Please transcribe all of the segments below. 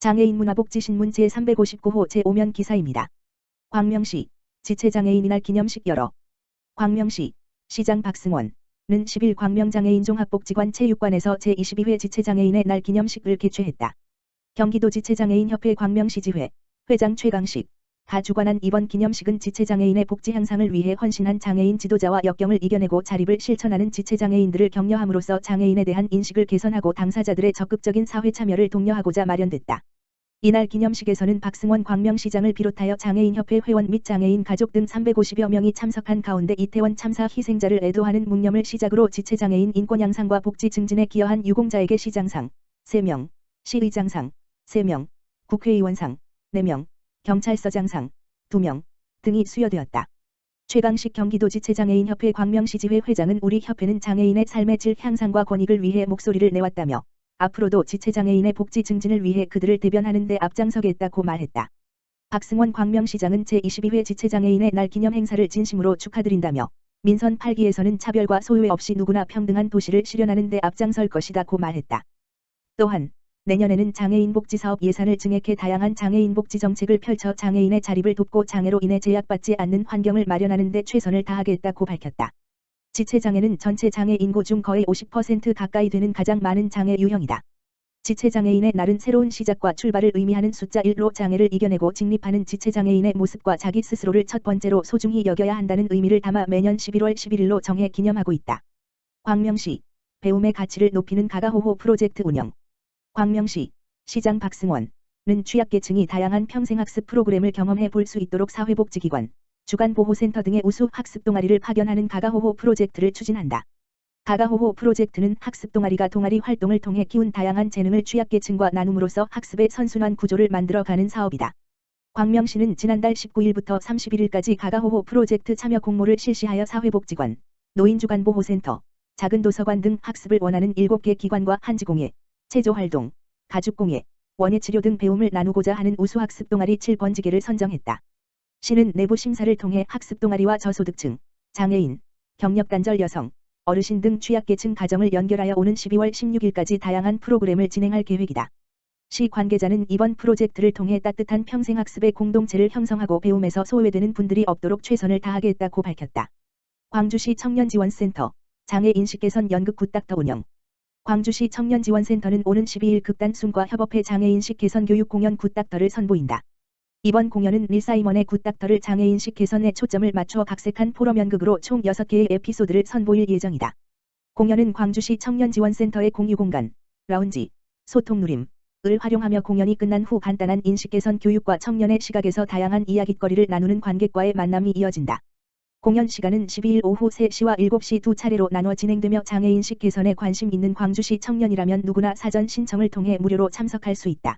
장애인 문화복지신문 제359호 제5면 기사입니다. 광명시 지체장애인 이날 기념식 열어 광명시 시장 박승원은 10일 광명장애인 종합복지관 체육관에서 제22회 지체장애인의 날 기념식을 개최했다. 경기도 지체장애인협회 광명시지회 회장 최강식 가 주관한 이번 기념식은 지체장애인의 복지 향상을 위해 헌신한 장애인 지도자와 역경을 이겨내고 자립을 실천하는 지체장애인들을 격려함으로써 장애인에 대한 인식을 개선하고 당사자들의 적극적인 사회 참여를 독려하고자 마련됐다. 이날 기념식에서는 박승원 광명시장을 비롯하여 장애인협회 회원 및 장애인 가족 등 350여 명이 참석한 가운데 이태원 참사 희생자를 애도하는 묵념을 시작으로 지체장애인 인권 향상과 복지 증진에 기여한 유공자에게 시장상 3명, 시의장상 3명, 국회의원상 4명, 경찰서장상 2명 등이 수여되었다. 최강식 경기도 지체 장애인협회 광명시지회 회장은 우리 협회는 장애인의 삶의 질 향상과 권익을 위해 목소리를 내왔다며 앞으로도 지체 장애인의 복지 증진을 위해 그들을 대변하는 데 앞장서겠다고 말했다. 박승원 광명시장은 제22회 지체장애인의 날 기념 행사를 진심으로 축하드린다며 민선 8기에서는 차별과 소외 없이 누구나 평등한 도시를 실현하는 데 앞장설 것이다고 말했다. 또한 내년에는 장애인 복지 사업 예산을 증액해 다양한 장애인 복지 정책을 펼쳐 장애인의 자립을 돕고 장애로 인해 제약받지 않는 환경을 마련하는 데 최선을 다하겠다고 밝혔다. 지체장애는 전체 장애 인구 중 거의 50% 가까이 되는 가장 많은 장애 유형이다. 지체장애인의 날은 새로운 시작과 출발을 의미하는 숫자 1로 장애를 이겨내고 직립하는 지체장애인의 모습과 자기 스스로를 첫 번째로 소중히 여겨야 한다는 의미를 담아 매년 11월 11일로 정해 기념하고 있다. 광명시 배움의 가치를 높이는 가가호호 프로젝트 운영 광명시 시장 박승원은 취약계층이 다양한 평생학습 프로그램을 경험해 볼 수 있도록 사회복지기관, 주간보호센터 등의 우수 학습 동아리를 파견하는 가가호호 프로젝트를 추진한다. 가가호호 프로젝트는 학습 동아리가 동아리 활동을 통해 키운 다양한 재능을 취약계층과 나눔으로써 학습의 선순환 구조를 만들어가는 사업이다. 광명시는 지난달 19일부터 31일까지 가가호호 프로젝트 참여 공모를 실시하여 사회복지관, 노인주간보호센터, 작은 도서관 등 학습을 원하는 7개 기관과 한지공예, 체조활동, 가죽공예, 원예치료 등 배움을 나누고자 하는 우수학습 동아리 7번지개를 선정했다. 시는 내부 심사를 통해 학습 동아리와 저소득층, 장애인, 경력단절 여성, 어르신 등 취약계층 가정을 연결하여 오는 12월 16일까지 다양한 프로그램을 진행할 계획이다. 시 관계자는 이번 프로젝트를 통해 따뜻한 평생학습의 공동체를 형성하고 배움에서 소외되는 분들이 없도록 최선을 다하겠다고 밝혔다. 광주시 청년지원센터, 장애인식 개선 연극 굿닥터 운영 광주시 청년지원센터는 오는 12일 극단 숨과 협업회 장애인식 개선 교육 공연 굿닥터를 선보인다. 이번 공연은 릴사이먼의 굿닥터를 장애인식 개선에 초점을 맞춰 각색한 포럼 연극으로 총 6개의 에피소드를 선보일 예정이다. 공연은 광주시 청년지원센터의 공유공간, 라운지, 소통 누림, 을 활용하며 공연이 끝난 후 간단한 인식 개선 교육과 청년의 시각에서 다양한 이야깃거리를 나누는 관객과의 만남이 이어진다. 공연 시간은 12일 오후 3시와 7시 두 차례로 나눠 진행되며 장애인식 개선에 관심 있는 광주시 청년이라면 누구나 사전 신청을 통해 무료로 참석할 수 있다.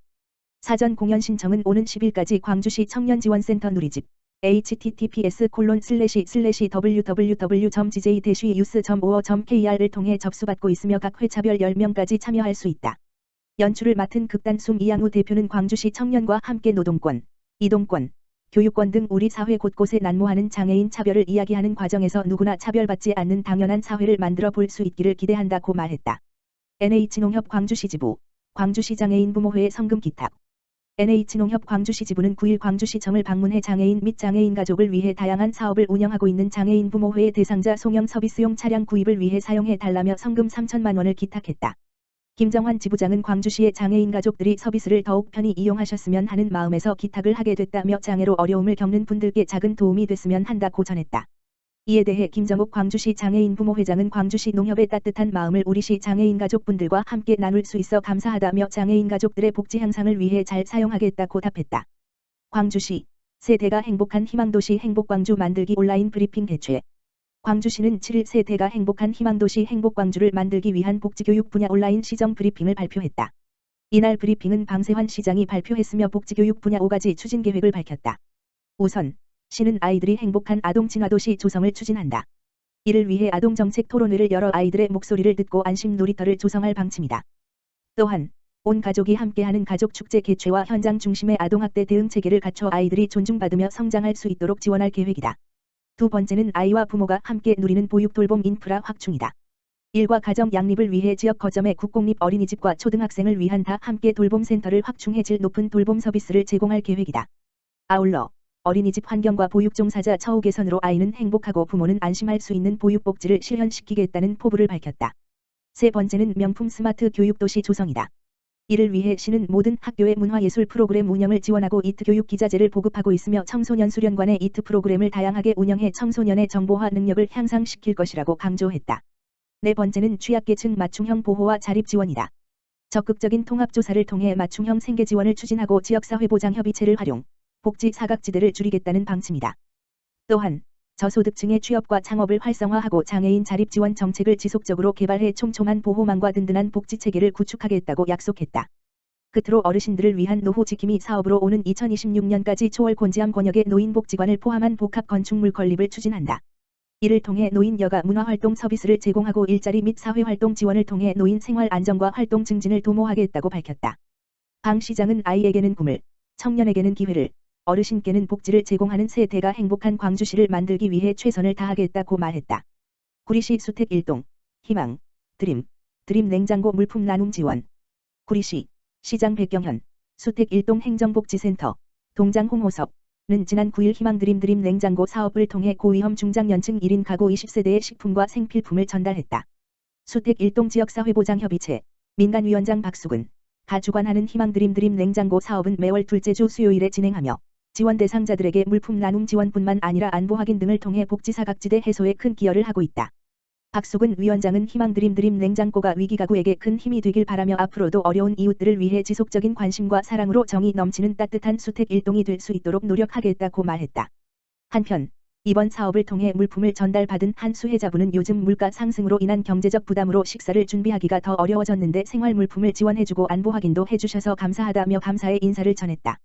사전 공연 신청은 오는 10일까지 광주시 청년지원센터 누리집 https 콜론 슬래시 슬래시 www.gj-use.or.kr을 통해 접수받고 있으며 각 회차별 10명까지 참여할 수 있다. 연출을 맡은 극단숨 이양우 대표는 광주시 청년과 함께 노동권, 이동권, 교육권 등 우리 사회 곳곳에 난무하는 장애인 차별을 이야기하는 과정에서 누구나 차별받지 않는 당연한 사회를 만들어 볼 수 있기를 기대한다고 말했다. NH농협 광주시 지부, 광주시 장애인 부모회의 성금 기탁 NH농협 광주시 지부는 9일 광주시청을 방문해 장애인 및 장애인 가족을 위해 다양한 사업을 운영하고 있는 장애인 부모회의 대상자 송영 서비스용 차량 구입을 위해 사용해 달라며 성금 3천만 원을 기탁했다. 김정환 지부장은 광주시의 장애인 가족들이 서비스를 더욱 편히 이용하셨으면 하는 마음에서 기탁을 하게 됐다며 장애로 어려움을 겪는 분들께 작은 도움이 됐으면 한다고 전했다. 이에 대해 김정욱 광주시 장애인 부모회장은 광주시 농협의 따뜻한 마음을 우리시 장애인 가족분들과 함께 나눌 수 있어 감사하다며 장애인 가족들의 복지 향상을 위해 잘 사용하겠다고 답했다. 광주시 세대가 행복한 희망도시 행복광주 만들기 온라인 브리핑 개최 광주시는 7일 세대가 행복한 희망도시 행복광주를 만들기 위한 복지교육 분야 온라인 시정 브리핑을 발표했다. 이날 브리핑은 방세환 시장이 발표했으며 복지교육 분야 5가지 추진 계획을 밝혔다. 우선 시는 아이들이 행복한 아동 친화도시 조성을 추진한다. 이를 위해 아동정책 토론회를 열어 아이들의 목소리를 듣고 안심 놀이터를 조성할 방침이다. 또한 온 가족이 함께하는 가족축제 개최와 현장 중심의 아동학대 대응 체계를 갖춰 아이들이 존중받으며 성장할 수 있도록 지원할 계획이다. 두 번째는 아이와 부모가 함께 누리는 보육 돌봄 인프라 확충이다. 일과 가정 양립을 위해 지역 거점의 국공립 어린이집과 초등학생을 위한 다 함께 돌봄센터를 확충해 질 높은 돌봄 서비스를 제공할 계획이다. 아울러 어린이집 환경과 보육 종사자 처우 개선으로 아이는 행복하고 부모는 안심할 수 있는 보육복지를 실현시키겠다는 포부를 밝혔다. 세 번째는 명품 스마트 교육도시 조성이다. 이를 위해 시는 모든 학교의 문화예술 프로그램 운영을 지원하고 이트 교육 기자재를 보급하고 있으며 청소년 수련관의 이트 프로그램을 다양하게 운영해 청소년의 정보화 능력을 향상시킬 것이라고 강조했다. 네 번째는 취약계층 맞춤형 보호와 자립 지원이다. 적극적인 통합조사를 통해 맞춤형 생계 지원을 추진하고 지역사회보장협의체를 활용, 복지 사각지대를 줄이겠다는 방침이다. 또한 저소득층의 취업과 창업을 활성화하고 장애인 자립 지원 정책을 지속적으로 개발해 촘촘한 보호망과 든든한 복지 체계를 구축하겠다고 약속했다. 끝으로 어르신들을 위한 노후 지킴이 사업으로 오는 2026년까지 초월 곤지암 권역의 노인복지관을 포함한 복합 건축물 건립을 추진한다. 이를 통해 노인 여가 문화활동 서비스를 제공하고 일자리 및 사회활동 지원을 통해 노인 생활 안정과 활동 증진을 도모하겠다고 밝혔다. 방 시장은 아이에게는 꿈을, 청년에게는 기회를, 어르신께는 복지를 제공하는 세대가 행복한 광주시를 만들기 위해 최선을 다하겠다고 말했다. 구리시 수택 1동, 희망, 드림, 드림 냉장고 물품 나눔 지원. 구리시, 시장 백경현, 수택 1동 행정복지센터, 동장 홍호섭, 는 지난 9일 희망 드림 드림 냉장고 사업을 통해 고위험 중장년층 1인 가구 20세대의 식품과 생필품을 전달했다. 수택 일동 지역사회보장협의체 민간위원장 박수근 가 주관하는 희망 드림 드림 냉장고 사업은 매월 둘째 주 수요일에 진행하며 지원 대상자들에게 물품 나눔 지원뿐만 아니라 안보 확인 등을 통해 복지 사각지대 해소에 큰 기여를 하고 있다. 박수근 위원장은 희망 드림 드림 냉장고가 위기가구에게 큰 힘이 되길 바라며 앞으로도 어려운 이웃들을 위해 지속적인 관심과 사랑으로 정이 넘치는 따뜻한 수택 일동이 될 수 있도록 노력하겠다고 말했다. 한편 이번 사업을 통해 물품을 전달받은 한 수혜자분은 요즘 물가 상승으로 인한 경제적 부담으로 식사를 준비하기가 더 어려워졌는데 생활 물품을 지원해주고 안보 확인도 해주셔서 감사하다며 감사의 인사를 전했다.